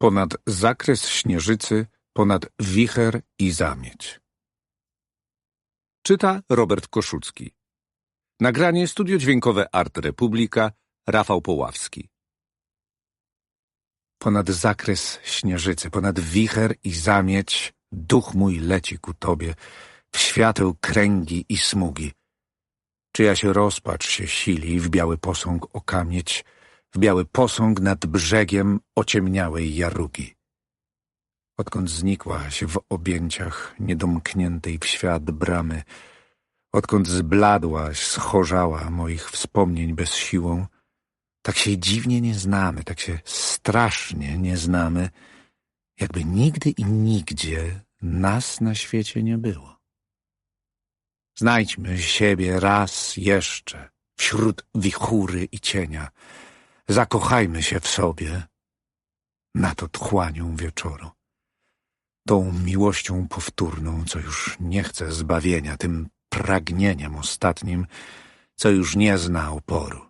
Ponad zakres śnieżycy, ponad wicher i zamieć. Czyta Robert Koszucki. Nagranie studio dźwiękowe Art Republika, Rafał Poławski. Ponad zakres śnieżycy, ponad wicher i zamieć, duch mój leci ku tobie, w świateł kręgi i smugi. Czyjaś rozpacz się sili w biały posąg okamieć, w biały posąg nad brzegiem ociemniałej jarugi. Odkąd znikłaś w objęciach niedomkniętej w świat bramy, odkąd zbladłaś, schorzała moich wspomnień bez siłą, tak się dziwnie nie znamy, tak się strasznie nie znamy, jakby nigdy i nigdzie nas na świecie nie było. Znajdźmy siebie raz jeszcze wśród wichury i cienia, Zakochajmy się w sobie nad otchłanią wieczoru. Tą miłością powtórną, co już nie chce zbawienia, tym pragnieniem ostatnim, co już nie zna oporu.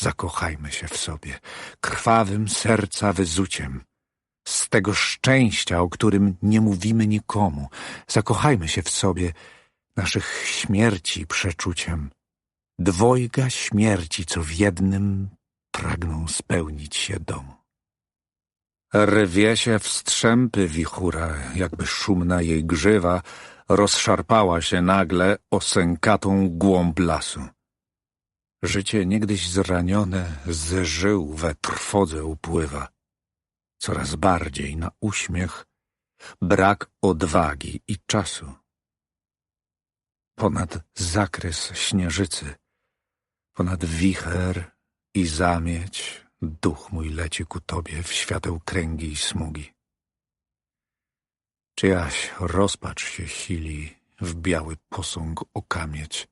Zakochajmy się w sobie, krwawym serca wyzuciem, z tego szczęścia, o którym nie mówimy nikomu. Zakochajmy się w sobie, naszych śmierci przeczuciem, dwojga śmierci, co w jednym pragną spełnić się domu. Rwie się w strzępy wichura, jakby szumna jej grzywa rozszarpała się nagle o sękatą głąb lasu. Życie niegdyś zranione z żył we trwodze upływa. Coraz bardziej na uśmiech brak odwagi i czasu. Ponad zakres śnieżycy, ponad wicher i zamieć, duch mój leci ku Tobie w świateł kręgi i smugi. Czyjaś rozpacz się sili w biały posąg okamieć,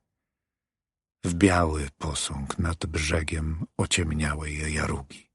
w biały posąg nad brzegiem ociemniałej jarugi.